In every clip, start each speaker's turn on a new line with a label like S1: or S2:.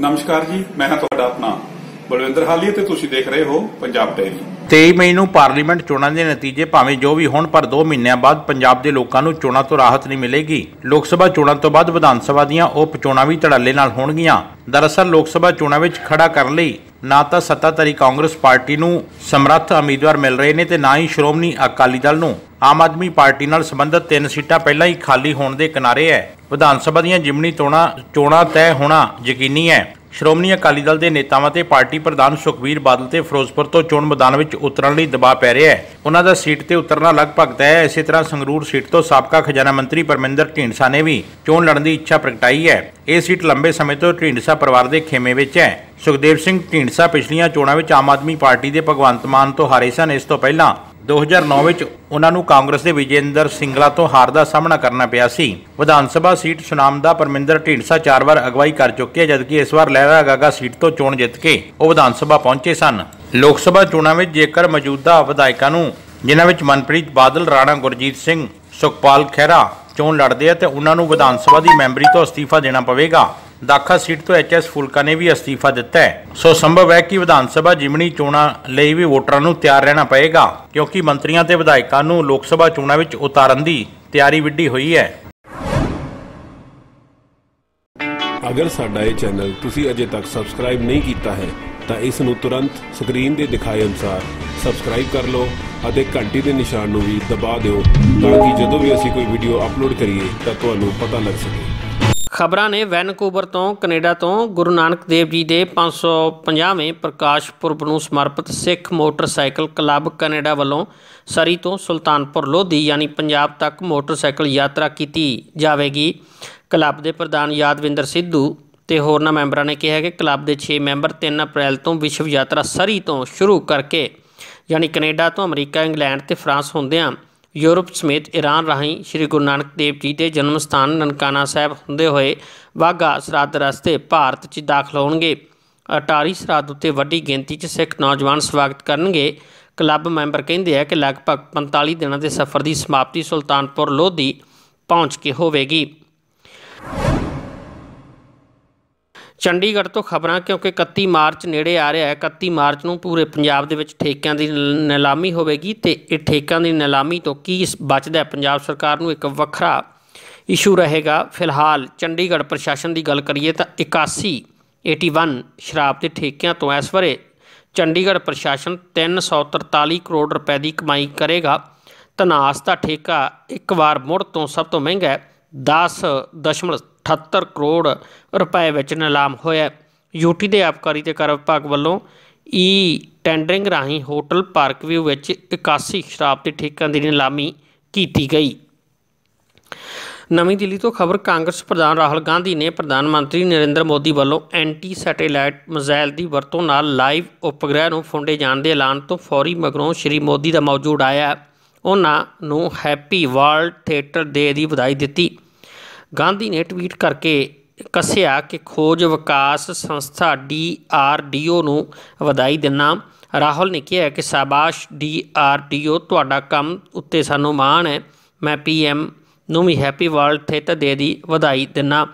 S1: ਨਮਸਕਾਰ ਜੀ, ਮੈਂ ਹਾਂ ਤੁਹਾਡਾ ਆਪਣਾ ਬਲਵਿੰਦਰ ਹਾਲੀ ਤੇ ਤੁਸੀਂ ਦੇਖ ਰਹੇ ਹੋ ਪੰਜਾਬ ਡੈਰੀ
S2: 23 ਮਈ ਨੂੰ ਪਾਰਲੀਮੈਂਟ ਚੋਣਾਂ ਦੇ ਨਤੀਜੇ ਭਾਵੇਂ ਜੋ ਵੀ ਹੋਣ, ਪਰ 2 ਮਹੀਨਿਆਂ ਬਾਅਦ ਪੰਜਾਬ ਦੇ ਲੋਕਾਂ ਨੂੰ ਚੋਣਾਂ ਤੋਂ ਰਾਹਤ ਨਹੀਂ ਮਿਲੇਗੀ। ਲੋਕ ਸਭਾ ਚੋਣਾਂ ਤੋਂ ਬਾਅਦ ਵਿਧਾਨ ਸਭਾ ਦੀਆਂ ਉਪ ਚੋਣਾਂ ਵੀ ਧੜੱਲੇ ਨਾਲ ਹੋਣਗੀਆਂ। ਦਰਅਸਲ ਲੋਕ ਸਭਾ ਚੋਣਾਂ ਵਿੱਚ ਖੜਾ ਕਰਨ ਲਈ ਨਾ ਤਾਂ ਸੱਤਾਧਾਰੀ ਕਾਂਗਰਸ ਪਾਰਟੀ ਨੂੰ ਸਮਰੱਥ ਉਮੀਦਵਾਰ ਮਿਲ ਰਹੇ ਨੇ ਤੇ ਨਾ ਹੀ ਸ਼੍ਰੋਮਣੀ ਅਕਾਲੀ ਦਲ ਨੂੰ। ਆਮ ਆਦਮੀ ਪਾਰਟੀ ਨਾਲ ਸੰਬੰਧਿਤ ਤਿੰਨ ਸੀਟਾਂ ਪਹਿਲਾਂ ਹੀ ਖਾਲੀ ਹੋਣ ਦੇ ਕਿਨਾਰੇ ਹੈ। ਵਿਧਾਨ ਸਭਾ ਦੀਆਂ ਜਿਮਣੀ ਚੋਣਾਂ ਚੋਣਾਂ ਤੈਅ ਹੋਣਾ ਯਕੀਨੀ ਹੈ। ਸ਼੍ਰੋਮਣੀ ਅਕਾਲੀ ਦਲ ਦੇ ਨੇਤਾਵਾਂ ਤੇ ਪਾਰਟੀ ਪ੍ਰਧਾਨ ਸੁਖਬੀਰ ਬਾਦਲ ਤੇ ਫਿਰੋਜ਼ਪੁਰ ਤੋਂ ਚੋਣ ਮੈਦਾਨ ਵਿੱਚ ਉਤਰਨ ਲਈ ਦਬਾਅ ਪੈ ਰਿਹਾ ਹੈ। ਉਹਨਾਂ ਦਾ ਸੀਟ ਤੇ ਉਤਰਨਾ ਲਗਭਗ ਤੈਅ ਹੈ। ਇਸੇ ਤਰ੍ਹਾਂ ਸੰਗਰੂਰ ਸੀਟ ਤੋਂ ਸਾਬਕਾ ਖਜ਼ਾਨਾ ਮੰਤਰੀ ਪਰਮਿੰਦਰ ਢੀਂਡਸਾ ਨੇ ਵੀ ਚੋਣ ਲੜਨ ਦੀ ਇੱਛਾ ਪ੍ਰਗਟਾਈ ਹੈ। ਇਹ ਸੀਟ ਲੰਬੇ ਸਮੇਂ ਤੋਂ ਢੀਂਡਸਾ ਪਰਿਵਾਰ ਦੇ ਖੇਮੇ ਵਿੱਚ ਹੈ। ਸੁਖਦੇਵ ਸਿੰਘ ਢੀਂਡਸਾ ਪਿਛਲੀਆਂ ਚੋਣਾਂ ਵਿੱਚ ਆਮ ਆਦਮੀ ਪਾਰਟੀ ਦੇ ਭਗਵੰਤ ਮਾਨ ਤੋਂ ਹਾਰੇ ਸਨ। ਇਸ ਤੋਂ ਪਹਿਲਾਂ 2009 ਵਿੱਚ ਉਹਨਾਂ ਨੂੰ ਕਾਂਗਰਸ ਦੇ ਵਿਜੇਂਦਰ ਸਿੰਗਲਾ ਤੋਂ ਹਾਰ ਦਾ ਸਾਹਮਣਾ ਕਰਨਾ ਪਿਆ ਸੀ। ਵਿਧਾਨ ਸਭਾ ਸੀਟ ਸੁਨਾਮ ਦਾ ਪਰਮਿੰਦਰ ਢੀਂਡਸਾ ਚਾਰ ਵਾਰ ਅਗਵਾਈ ਕਰ ਚੁੱਕੇ ਜਦਕਿ ਇਸ ਵਾਰ ਲਹਿਰਾ ਗਾਗਾ ਸੀਟ ਤੋਂ ਚੋਣ ਜਿੱਤ ਕੇ ਉਹ ਵਿਧਾਨ ਸਭਾ ਪਹੁੰਚੇ ਸਨ। ਲੋਕ ਸਭਾ ਚੋਣਾਂ ਵਿੱਚ ਜੇਕਰ ਮੌਜੂਦਾ ਵਿਧਾਇਕਾਂ ਨੂੰ, ਜਿਨ੍ਹਾਂ ਵਿੱਚ ਮਨਪ੍ਰੀਤ ਬਾਦਲ, ਰਾਣਾ ਗੁਰਜੀਤ ਸਿੰਘ, ਸੁਖਪਾਲ ਖਹਿਰਾ ਚੋਣ ਲੜਦੇ ਆ, ਤੇ ਉਹਨਾਂ ਨੂੰ ਵਿਧਾਨ ਸਭਾ ਦੀ ਮੈਂਬਰੀ ਤੋਂ ਅਸਤੀਫਾ ਦੇਣਾ ਪਵੇਗਾ। ਦਾਖਾ ਸੀਟ ਤੋਂ ਐਚਐਸ ਫੁਲਕਾ ਨੇ ਵੀ ਅਸਤੀਫਾ ਦਿੱਤਾ ਹੈ। ਸੋ ਸੰਭਵ ਹੈ ਕਿ ਵਿਧਾਨ ਸਭਾ ਜਿਮਣੀ ਚੋਣਾਂ ਲਈ ਵੀ ਵੋਟਰਾਂ ਨੂੰ ਤਿਆਰ ਰਹਿਣਾ ਪਏਗਾ, ਕਿਉਂਕਿ ਮੰਤਰੀਆਂ ਤੇ ਵਿਧਾਇਕਾਂ ਨੂੰ ਲੋਕ ਸਭਾ ਚੋਣਾਂ ਵਿੱਚ ਉਤਾਰਨ ਦੀ ਤਿਆਰੀ ਵਿੱਢੀ ਹੋਈ ਹੈ।
S3: ਅਗਰ ਸਾਡਾ ਇਹ ਚੈਨਲ ਤੁਸੀਂ ਅਜੇ ਤੱਕ ਸਬਸਕ੍ਰਾਈਬ ਨਹੀਂ ਕੀਤਾ ਹੈ, ਤਾਂ ਇਸ ਨੂੰ ਤੁਰੰਤ ਸਕਰੀਨ ਦੇ ਦਿਖਾਏ ਅਨੁਸਾਰ ਸਬਸਕ੍ਰਾਈਬ ਕਰ ਲਓ ਅਤੇ ਘੰਟੀ ਦੇ ਨਿਸ਼ਾਨ ਨੂੰ ਵੀ ਦਬਾ ਦਿਓ ਤਾਂ ਕਿ ਜਦੋਂ ਵੀ ਅਸੀਂ ਕੋਈ ਵੀਡੀਓ ਅਪਲੋਡ ਕਰੀਏ ਤਾਂ ਤੁਹਾਨੂੰ ਪਤਾ ਲੱਗ ਸਕੇ।
S4: ਖਬਰਾਂ ਨੇ ਵੈਨਕੂਵਰ ਤੋਂ ਕੈਨੇਡਾ ਤੋਂ ਗੁਰੂ ਨਾਨਕ ਦੇਵ ਜੀ ਦੇ 550ਵੇਂ ਪ੍ਰਕਾਸ਼ ਪੁਰਬ ਨੂੰ ਸਮਰਪਿਤ ਸਿੱਖ ਮੋਟਰਸਾਈਕਲ ਕਲੱਬ ਕੈਨੇਡਾ ਵੱਲੋਂ ਸਰੀ ਤੋਂ ਸੁਲਤਾਨਪੁਰ ਲੋਧੀ ਯਾਨੀ ਪੰਜਾਬ ਤੱਕ ਮੋਟਰਸਾਈਕਲ ਯਾਤਰਾ ਕੀਤੀ ਜਾਵੇਗੀ। ਕਲੱਬ ਦੇ ਪ੍ਰਧਾਨ ਯਾਦਵਿੰਦਰ ਸਿੱਧੂ ਤੇ ਹੋਰਨਾਂ ਮੈਂਬਰਾਂ ਨੇ ਕਿਹਾ ਕਿ ਕਲੱਬ ਦੇ 6 ਮੈਂਬਰ 3 ਅਪ੍ਰੈਲ ਤੋਂ ਵਿਸ਼ਵ ਯਾਤਰਾ ਸਰੀ ਤੋਂ ਸ਼ੁਰੂ ਕਰਕੇ ਯਾਨੀ ਕੈਨੇਡਾ ਤੋਂ ਅਮਰੀਕਾ, ਇੰਗਲੈਂਡ ਤੇ ਫਰਾਂਸ ਹੁੰਦਿਆਂ ਯੂਰਪ ਸਮੇਤ ਈਰਾਨ ਰਾਹੀਂ ਸ੍ਰੀ ਗੁਰੂ ਨਾਨਕ ਦੇਵ ਜੀ ਦੇ ਜਨਮ ਸਥਾਨ ਨਨਕਾਣਾ ਸਾਹਿਬ ਹੁੰਦੇ ਹੋਏ ਵਾਗਾ ਸਰਹੱਦ ਰਸਤੇ ਭਾਰਤ 'ਚ ਦਾਖਲ ਹੋਣਗੇ। ਅਟਾਰੀ ਸਰਹੱਦ ਉੱਤੇ ਵੱਡੀ ਗਿਣਤੀ 'ਚ ਸਿੱਖ ਨੌਜਵਾਨ ਸਵਾਗਤ ਕਰਨਗੇ। ਕਲੱਬ ਮੈਂਬਰ ਕਹਿੰਦੇ ਆ ਕਿ ਲਗਭਗ 45 ਦਿਨਾਂ ਦੇ ਸਫ਼ਰ ਦੀ ਸਮਾਪਤੀ ਸੁਲਤਾਨਪੁਰ ਲੋਧੀ ਪਹੁੰਚ ਕੇ ਹੋਵੇਗੀ। ਚੰਡੀਗੜ੍ਹ ਤੋਂ ਖਬਰਾਂ, ਕਿਉਂਕਿ 31 ਮਾਰਚ ਨੇੜੇ ਆ ਰਿਹਾ ਹੈ। 31 ਮਾਰਚ ਨੂੰ ਪੂਰੇ ਪੰਜਾਬ ਦੇ ਵਿੱਚ ਠੇਕਿਆਂ ਦੀ ਨ- ਨਿਲਾਮੀ ਹੋਵੇਗੀ ਤੇ ਇਹ ਠੇਕਿਆਂ ਦੀ ਨਿਲਾਮੀ ਤੋਂ ਕੀ ਸ- ਬਚਦਾ ਪੰਜਾਬ ਸਰਕਾਰ ਨੂੰ ਇੱਕ ਵੱਖਰਾ ਇਸ਼ੂ ਰਹੇਗਾ। ਫਿਲਹਾਲ ਚੰਡੀਗੜ੍ਹ ਪ੍ਰਸ਼ਾਸਨ ਦੀ ਗੱਲ ਕਰੀਏ ਤਾਂ 81 81 ਸ਼ਰਾਬ ਦੇ ਠੇਕਿਆਂ ਤੋਂ ਇਸ ਵਰੇ ਚੰਡੀਗੜ੍ਹ ਪ੍ਰਸ਼ਾਸਨ 343 ਕਰੋੜ ਰੁਪਏ ਦੀ ਕਮਾਈ ਕਰੇਗਾ। ਤਨਾਸ ਦਾ ਠੇਕਾ ਇੱਕ ਵਾਰ ਮੁੜ ਤੋਂ ਸਭ ਤੋਂ ਮਹਿੰਗਾ ਹੈ 10.78 ਕਰੋੜ ਰੁਪਏ ਵਿੱਚ ਨਿਲਾਮ ਹੋਇਆ ਹੈ। ਯੂਟੀ ਦੇ ਆਬਕਾਰੀ ਤੇ ਕਰ ਵਿਭਾਗ ਵੱਲੋਂ ਈ ਟੈਂਡਰਿੰਗ ਰਾਹੀਂ ਹੋਟਲ ਪਾਰਕ ਵਿਊ ਵਿੱਚ 81 ਸ਼ਰਾਬ ਦੇ ਠੇਕਿਆਂ ਦੀ ਨਿਲਾਮੀ ਕੀਤੀ ਗਈ। ਨਵੀਂ ਦਿੱਲੀ ਤੋਂ ਖਬਰ, ਕਾਂਗਰਸ ਪ੍ਰਧਾਨ ਰਾਹੁਲ ਗਾਂਧੀ ਨੇ ਪ੍ਰਧਾਨ ਮੰਤਰੀ ਨਰਿੰਦਰ ਮੋਦੀ ਵੱਲੋਂ ਐਂਟੀ ਸੈਟੇਲਾਈਟ ਮਿਜ਼ਾਈਲ ਦੀ ਵਰਤੋਂ ਨਾਲ ਲਾਈਵ ਉਪਗ੍ਰਹਿ ਨੂੰ ਫੁੰਡੇ ਜਾਣ ਦੇ ਐਲਾਨ ਤੋਂ ਫੌਰੀ ਮਗਰੋਂ ਸ਼੍ਰੀ ਮੋਦੀ ਦਾ ਮੌਜੂਦ ਆਇਆ। ਉਹਨਾਂ ਨੂੰ ਹੈਪੀ ਵਰਲਡ ਥੀਏਟਰ ਡੇ ਦੀ ਵਧਾਈ ਦਿੱਤੀ। ਗਾਂਧੀ ਨੇ ਟਵੀਟ ਕਰਕੇ ਕੱਸਿਆ ਕਿ ਖੋਜ ਵਿਕਾਸ ਸੰਸਥਾ ਡੀਆਰਡੀਓ ਨੂੰ ਵਧਾਈ ਦਿੰਨਾ। ਰਾਹੁਲ ਨੇ ਕਿਹਾ ਕਿ ਸ਼ਾਬਾਸ਼ ਡੀਆਰਡੀਓ ਤੁਹਾਡਾ ਕੰਮ ਉੱਤੇ ਸਾਨੂੰ ਮਾਣ ਹੈ। ਮੈਂ ਪੀਐਮ ਨੂੰ ਵੀ ਹੈਪੀ ਵਰਲਡ ਥੀਏਟਰ ਡੇ ਦੀ ਵਧਾਈ ਦਿੰਨਾ।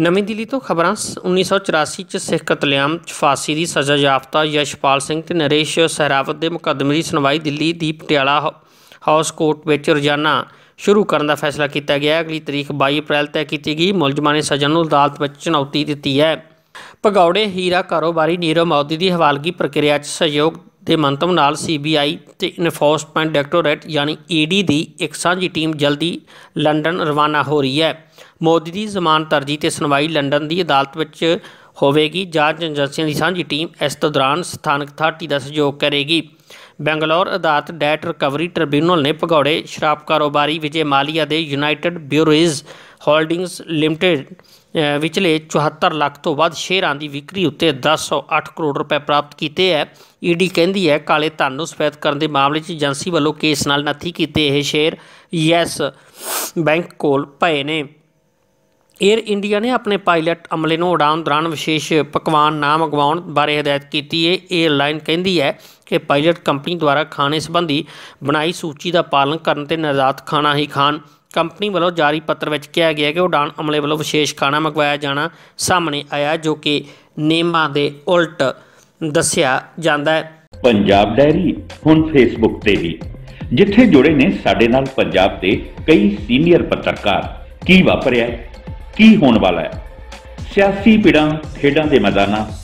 S4: ਨਵੀਂ ਦਿੱਲੀ ਤੋਂ ਖਬਰਾਂ 1984 ਚ ਸਿੱਖ ਕਤਲੇਆਮ 'ਚ ਫਾਂਸੀ ਦੀ ਸਜ਼ਾ ਯਾਫਤਾ, ਯਸ਼ਪਾਲ ਸਿੰਘ ਤੇ ਨਰੇਸ਼ ਸਹਿਰਾਵਤ ਦੇ ਮੁਕੱਦਮੇ ਦੀ ਸੁਣਵਾਈ ਦਿੱਲੀ ਦੀ ਪਟਿਆਲਾ ਹਾ- ਹਾਊਸ ਕੋਰਟ ਵਿੱਚ ਰੋਜ਼ਾਨਾ ਸ਼ੁਰੂ ਕਰਨ ਦਾ ਫੈਸਲਾ ਕੀਤਾ ਗਿਆ ਹੈ। ਅਗਲੀ ਤਰੀਕ 22 ਅਪ੍ਰੈਲ ਤੈਅ ਕੀਤੀ ਗਈ। ਮੁਲਜ਼ਮਾਂ ਨੇ ਸਜ਼ਾ ਨੂੰ ਅਦਾਲਤ ਵਿੱਚ ਚੁਣੌਤੀ ਦਿੱਤੀ ਹੈ। ਭਗੌੜੇ ਹੀਰਾ ਕਾਰੋਬਾਰੀ ਨੀਰਵ ਮੋਦੀ ਦੀ ਹਵਾਲਗੀ ਪ੍ਰਕਿਰਿਆ 'ਚ ਸਹਿਯੋਗ ਦੇ ਮੰਤਵ ਨਾਲ ਸੀਬੀਆਈ ਤੇ ਇਨਫੋਰਸਮੈਂਟ ਡਾਇਰੈਕਟੋਰੇਟ ਯਾਨੀ ਈਡੀ ਦੀ ਇੱਕ ਸਾਂਝੀ ਟੀਮ ਜਲਦੀ ਲੰਡਨ ਰਵਾਨਾ ਹੋ ਰਹੀ ਹੈ। ਮੋਦੀ ਦੀ ਜ਼ਮਾਨਤ ਅਰਜ਼ੀ ਤੇ ਸੁਣਵਾਈ ਲੰਡਨ ਦੀ ਅਦਾਲਤ ਵਿੱਚ ਹੋਵੇਗੀ। ਜਾਂਚ ਏਜੰਸੀਆਂ ਦੀ ਸਾਂਝੀ ਟੀਮ ਇਸ ਤੋਂ ਦੌਰਾਨ ਸਥਾਨਕ ਅਥਾਰਟੀ ਦਾ ਸਹਿਯੋਗ ਕਰੇਗੀ। ਬੈਂਗਲੌਰ ਅਦਾਲਤ ਡੈਟ ਰਿਕਵਰੀ ਟ੍ਰਿਬਿਊਨਲ ਨੇ ਭਗੌੜੇ ਸ਼ਰਾਬ ਕਾਰੋਬਾਰੀ ਵਿਜੇ ਮਾਲੀਆ ਦੇ ਯੂਨਾਈਟਿਡ ਬਿਊਰੇਜ਼ ਹੋਲਡਿੰਗਸ ਲਿਮਟਿਡ ਵਿਚਲੇ 74 ਲੱਖ ਤੋਂ ਵੱਧ ਸ਼ੇਅਰਾਂ ਦੀ ਵਿਕਰੀ ਉੱਤੇ 1008 ਕਰੋੜ ਰੁਪਏ ਪ੍ਰਾਪਤ ਕੀਤੇ ਹੈ ਈਡੀ ਕਹਿੰਦੀ ਹੈ ਕਾਲੇ ਧਨ ਨੂੰ ਸਫੈਦ ਕਰਨ ਦੇ ਮਾਮਲੇ 'ਚ ਏਜੰਸੀ ਵੱਲੋਂ ਕੇਸ ਨਾਲ ਨੱਥੀ ਕੀਤੇ ਇਹ ਸ਼ੇਅਰ ਯੈਸ ਬੈਂਕ ਕੋਲ ਪਏ ਨੇ। ਏਅਰ ਇੰਡੀਆ ਨੇ ਆਪਣੇ ਪਾਇਲਟ ਅਮਲੇ ਨੂੰ ਉਡਾਣ ਦੌਰਾਨ ਵਿਸ਼ੇਸ਼ ਪਕਵਾਨ ਨਾ ਮੰਗਵਾਉਣ ਬਾਰੇ ਹਦਾਇਤ ਕੀਤੀ। ਹੈ 에ਅਰਲਾਈਨ ਕਹਿੰਦੀ ਹੈ ਕਿ ਪਾਇਲਟ ਕੰਪਨੀ ਦੁਆਰਾ ਖਾਣੇ ਸੰਬੰਧੀ ਬਣਾਈ ਸੂਚੀ ਦਾ ਪਾਲਣ ਕਰਨ ਤੇ ਨਿਰਧਾਰਤ ਖਾਣਾ ਹੀ ਖਾਣ। ਕੰਪਨੀ ਵੱਲੋਂ ਜਾਰੀ ਪੱਤਰ ਵਿੱਚ ਕਿਹਾ ਗਿਆ ਕਿ ਉਡਾਣ ਅਮਲੇ ਵੱਲੋਂ ਵਿਸ਼ੇਸ਼ ਖਾਣਾ ਮੰਗਵਾਇਆ ਜਾਣਾ ਸਾਹਮਣੇ ਆਇਆ ਜੋ ਕਿ ਨਿਯਮਾਂ ਦੇ ਉਲਟ ਦੱਸਿਆ ਜਾਂਦਾ ਹੈ।
S5: ਪੰਜਾਬ ਡੈਰੀ ਹੁਣ ਫੇਸਬੁੱਕ ਤੇ ਵੀ। ਜਿੱਥੇ ਜੁੜੇ ਨੇ ਸਾਡੇ ਨਾਲ ਪੰਜਾਬ ਦੇ ਕਈ ਸੀਨੀਅਰ ਪੱਤਰਕਾਰ। ਕੀ ਵਾਪਰਿਆ ਕੀ ਹੋਣ ਵਾਲਾ ਹੈ? ਸਿਆਸੀ ਪਿੜਾਂ ਖੇਡਾਂ ਦੇ ਮੈਦਾਨਾਂ